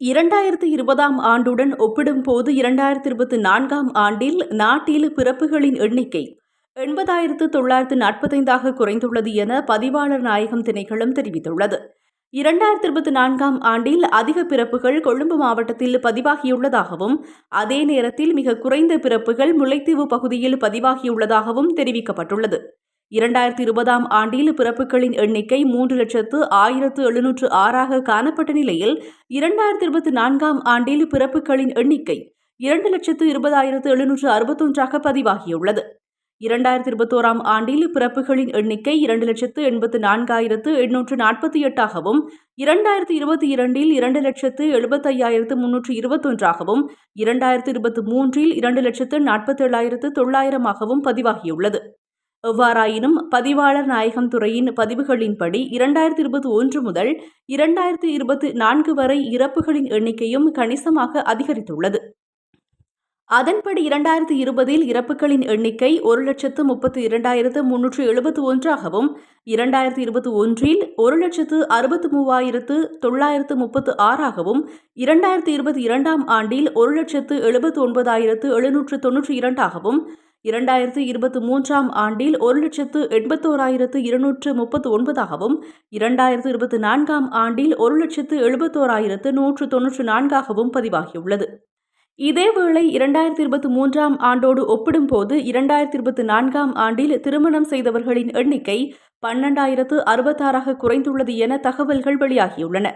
இரண்டாயிரத்து இருபதாம் ஆண்டுடன் ஒப்பிடும்போது இரண்டாயிரத்து இருபத்தி நான்காம் ஆண்டில் நாட்டில் பிறப்புகளின் எண்ணிக்கை எண்பதாயிரத்து தொள்ளாயிரத்து நாற்பத்தைந்தாக குறைந்துள்ளது என பதிவாளர் நாயகம் திணைக்களம் தெரிவித்துள்ளது. இரண்டாயிரத்தி இருபத்தி நான்காம் ஆண்டில் அதிக பிறப்புகள் கொழும்பு மாவட்டத்தில் பதிவாகியுள்ளதாகவும் அதே நேரத்தில் மிக குறைந்த பிறப்புகள் முல்லைத்தீவு பகுதியில் பதிவாகியுள்ளதாகவும் தெரிவிக்கப்பட்டுள்ளது. இரண்டாயிரத்தி இருபதாம் ஆண்டில் பிறப்புகளின் எண்ணிக்கை மூன்று லட்சத்து ஆயிரத்து எழுநூற்று ஆறாக காணப்பட்ட நிலையில் இரண்டாயிரத்தி இருபத்தி நான்காம் ஆண்டில் பிறப்புகளின் எண்ணிக்கை இரண்டு லட்சத்து இருபதாயிரத்து எழுநூற்று அறுபத்தொன்றாக பதிவாகியுள்ளது. இரண்டாயிரத்தி இருபத்தோராம் ஆண்டில் பிறப்புகளின் எண்ணிக்கை இரண்டு லட்சத்து எண்பத்து நான்காயிரத்து எண்ணூற்று நாற்பத்தி எட்டாகவும் இரண்டாயிரத்தி இருபத்தி இரண்டில் இரண்டு லட்சத்து எழுபத்தையாயிரத்து முன்னூற்று இருபத்தொன்றாகவும் இரண்டாயிரத்து இருபத்தி மூன்றில் இரண்டு லட்சத்து நாற்பத்தேழாயிரத்து தொள்ளாயிரமாகவும் பதிவாகியுள்ளது. எவ்வாறாயினும் பதிவாளர் நாயகம் துறையின் பதிவுகளின்படி இரண்டாயிரத்தி இருபத்தி ஒன்று முதல் இரண்டாயிரத்தி இருபத்தி நான்கு வரை இறப்புகளின் எண்ணிக்கையும் கணிசமாக அதிகரித்துள்ளது. அதன்படி இரண்டாயிரத்தி இருபதில் இறப்புகளின் எண்ணிக்கை ஒரு லட்சத்து முப்பத்தி இரண்டாயிரத்து முன்னூற்று எழுபத்து ஒன்றாகவும் இரண்டாயிரத்தி இருபத்தி ஒன்றில் ஒரு லட்சத்து அறுபத்து மூவாயிரத்து தொள்ளாயிரத்து முப்பத்து ஆறாகவும் இரண்டாயிரத்தி இருபத்தி இரண்டாம் ஆண்டில் ஒரு லட்சத்து எழுபத்து ஒன்பதாயிரத்து எழுநூற்று தொன்னூற்றி இரண்டாகவும் இரண்டாயிரத்து இருபத்தி மூன்றாம் ஆண்டில் ஒரு லட்சத்து எண்பத்தோராயிரத்து இருநூற்று முப்பத்து ஒன்பதாகவும் இரண்டாயிரத்து இருபத்தி நான்காம் ஆண்டில் ஒரு லட்சத்து எழுபத்தோராயிரத்து நூற்று தொன்னூற்று நான்காகவும் பதிவாகியுள்ளது. இதேவேளை இரண்டாயிரத்தி இருபத்தி மூன்றாம் ஆண்டோடு ஒப்பிடும்போது இரண்டாயிரத்தி இருபத்தி நான்காம் ஆண்டில் திருமணம் செய்தவர்களின் எண்ணிக்கை பன்னெண்டாயிரத்து அறுபத்தாறாக குறைந்துள்ளது என தகவல்கள் வெளியாகியுள்ளன.